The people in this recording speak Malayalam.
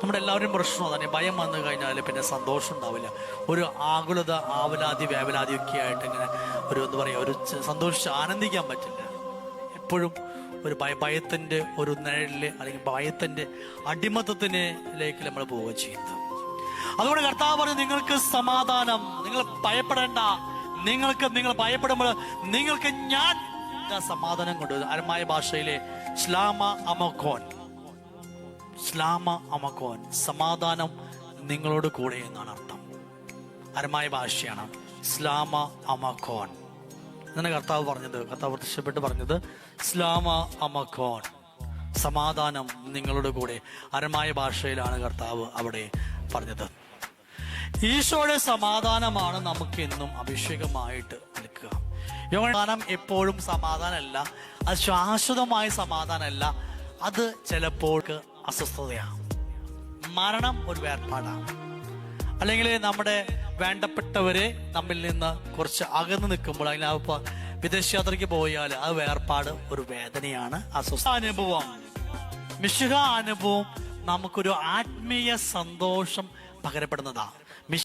നമ്മുടെ എല്ലാവരും പ്രശ്നം അതാണ്. ഭയം വന്നു കഴിഞ്ഞാൽ പിന്നെ സന്തോഷം ഉണ്ടാവില്ല. ഒരു ആകുലത ആവലാതി വേവലാതി ഒക്കെ ആയിട്ട് ഇങ്ങനെ ഒരു എന്താ പറയുക ഒരു സന്തോഷിച്ച് ആനന്ദിക്കാൻ പറ്റില്ല. എപ്പോഴും ഒരു ഭയ ഭയത്തിന്റെ ഒരു നിഴലിൽ അല്ലെങ്കിൽ ഭയത്തിന്റെ അടിമത്തത്തിലേക്ക് നമ്മൾ പോവുക ചെയ്യുന്നത് അതുകൊണ്ട് കർത്താവ് പറഞ്ഞു നിങ്ങൾക്ക് സമാധാനം നിങ്ങൾ ഭയപ്പെടേണ്ട. നിങ്ങൾക്ക് നിങ്ങൾ ഭയപ്പെടുമ്പോൾ നിങ്ങൾക്ക് ഞാൻ സമാധാനം കൊണ്ടുവരും. അരമായ ഭാഷയിലെ ഇസ്ലാമ അമക്കോൻ സ്ലാമ അമക്കോൻ സമാധാനം നിങ്ങളോട് കൂടെ എന്നാണ് അർത്ഥം. അരമായ ഭാഷയാണ് സ്ലാമ അമക്കോൻ എന്നാണ് കർത്താവ് പറഞ്ഞത് കർത്താവ് പ്രത്യക്ഷപ്പെട്ട് പറഞ്ഞത് സ്ലാമ അമക്കോൻ സമാധാനം നിങ്ങളുടെ കൂടെ. അരമായ ഭാഷയിലാണ് കർത്താവ് അവിടെ പറഞ്ഞത്. ഈശോയുടെ സമാധാനമാണ് നമുക്ക് എന്നും അഭിഷേകമായിട്ട് നിൽക്കുക. യോഹന്നാനം എപ്പോഴും സമാധാനമല്ല അത് ശാശ്വതമായ സമാധാനമല്ല അത് ചിലപ്പോൾ അസ്വസ്ഥതയാണ്. മരണം ഒരു വേർപാടാണ്. അല്ലെങ്കിൽ നമ്മുടെ വേണ്ടപ്പെട്ടവരെ നമ്മിൽ നിന്ന് കുറച്ച് അകന്നു നിൽക്കുമ്പോൾ അല്ലെങ്കിൽ വിദേശ യാത്രയ്ക്ക് പോയാൽ ആ വേർപാട് ഒരു വേദനയാണ് അസ്വസ്ഥ അനുഭവം. മിശുഹ അനുഭവം നമുക്കൊരു ആത്മീയ സന്തോഷം പകരപ്പെടുന്നതാണ്.